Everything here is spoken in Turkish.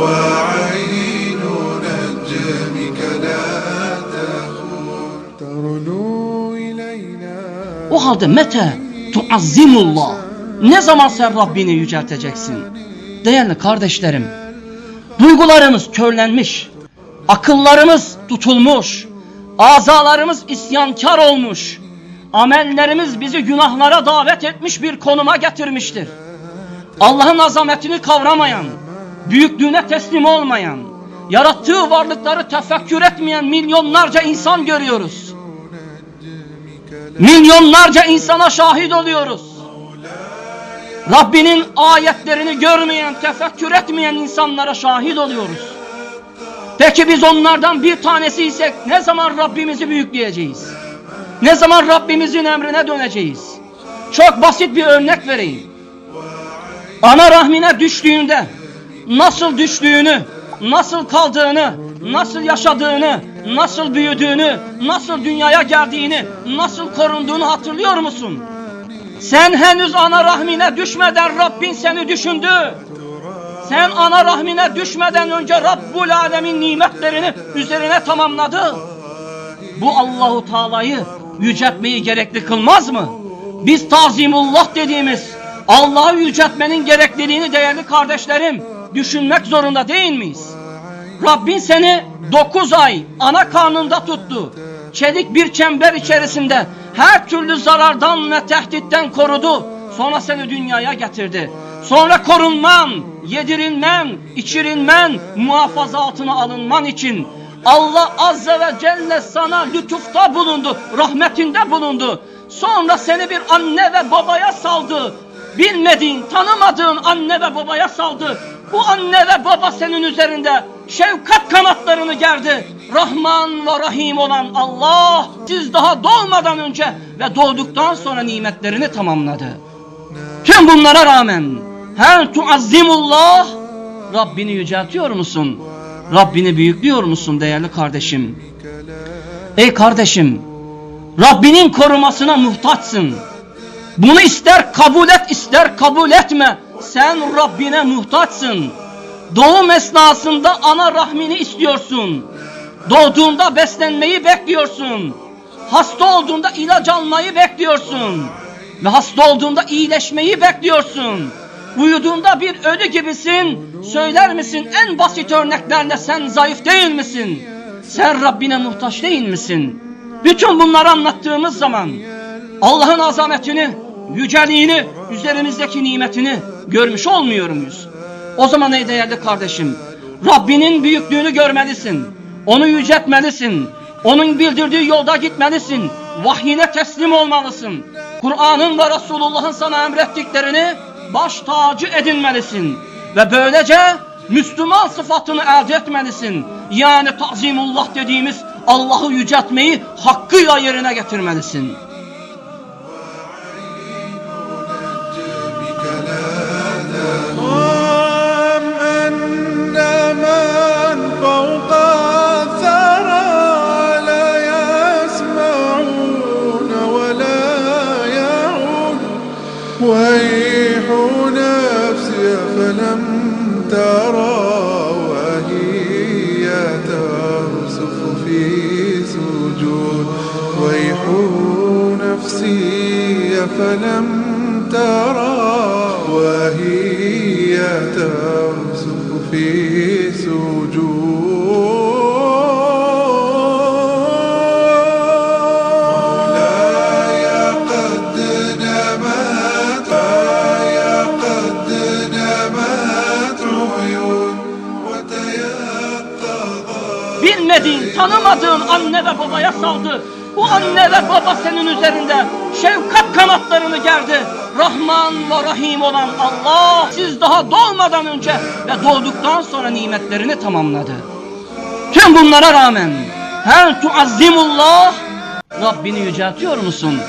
وعين نجمك لا تخون ترنو إلينا O halde mete tuazzimullah. Ne zaman sen Rabbini yücelteceksin? Değerli kardeşlerim, duygularımız körlenmiş, akıllarımız tutulmuş, azalarımız isyankar olmuş, amellerimiz bizi günahlara davet etmiş bir konuma getirmiştir. Allah'ın azametini kavramayan, büyüklüğüne teslim olmayan, yarattığı varlıkları tefekkür etmeyen milyonlarca insan görüyoruz. Milyonlarca insana şahit oluyoruz. Rabbinin ayetlerini görmeyen, tefekkür etmeyen insanlara şahit oluyoruz. Peki biz onlardan bir tanesiysek ne zaman Rabbimizi büyükleyeceğiz? Ne zaman Rabbimizin emrine döneceğiz? Çok basit bir örnek vereyim. Ana rahmine düştüğünde nasıl düştüğünü, nasıl kaldığını, nasıl yaşadığını, nasıl büyüdüğünü, nasıl dünyaya geldiğini, nasıl korunduğunu hatırlıyor musun? Sen henüz ana rahmine düşmeden Rabbin seni düşündü. Sen ana rahmine düşmeden önce Rabbul Alemin nimetlerini üzerine tamamladı. Bu Allahu Teala'yı yüceltmeyi gerekli kılmaz mı? Biz tazimullah dediğimiz Allah'ı yüceltmenin gerekliliğini değerli kardeşlerim düşünmek zorunda değil miyiz? Rabbin seni 9 ay ana karnında tuttu. Çelik bir çember içerisinde her türlü zarardan ve tehditten korudu. Sonra seni dünyaya getirdi. Sonra korunman, yedirilmen, içirilmen, muhafaza altına alınman için Allah Azze ve Celle sana lütufta bulundu, rahmetinde bulundu. Sonra seni bir anne ve babaya saldı. Bilmediğin, tanımadığın anne ve babaya saldı. Bu anne ve baba senin üzerinde şefkat kanatlarını gerdi. Rahman ve Rahim olan Allah siz daha doğmadan önce ve doğduktan sonra nimetlerini tamamladı. Tüm bunlara rağmen her tuazzimullah Rabbini yüceltiyor musun? Rabbini büyüklüyor musun değerli kardeşim? Ey kardeşim Rabbinin korumasına muhtaçsın. Bunu ister kabul et ister kabul etme. Sen Rabbine muhtaçsın. Doğum esnasında ana rahmini istiyorsun. Doğduğunda beslenmeyi bekliyorsun. Hasta olduğunda ilaç almayı bekliyorsun. Ve hasta olduğunda iyileşmeyi bekliyorsun. Uyuduğunda bir ölü gibisin. Söyler misin en basit örneklerle sen zayıf değil misin? Sen Rabbine muhtaç değil misin? Bütün bunları anlattığımız zaman Allah'ın azametini, yüceliğini, üzerimizdeki nimetini görmüş olmuyor muyuz? O zaman ey değerli kardeşim, Rabbinin büyüklüğünü görmelisin. Onu yüceltmelisin. Onun bildirdiği yolda gitmelisin. Vahyine teslim olmalısın. Kur'an'ın ve Resulullah'ın sana emrettiklerini baş tacı edinmelisin. Ve böylece Müslüman sıfatını elde etmelisin. Yani tazimullah dediğimiz Allah'ı yüceltmeyi hakkıyla yerine getirmelisin. نفسي فلم ترى وهي ترسخ في سجود ويح نفسي فلم ترى وهي ترسخ في سجود Bilmediğin, tanımadığın anne ve babaya saldı. Bu anne ve baba senin üzerinde şefkat kanatlarını gerdi. Rahman ve Rahim olan Allah siz daha doğmadan önce ve doğduktan sonra nimetlerini tamamladı. Tüm bunlara rağmen her tuazzimullah Rabbini yüceltiyor musun?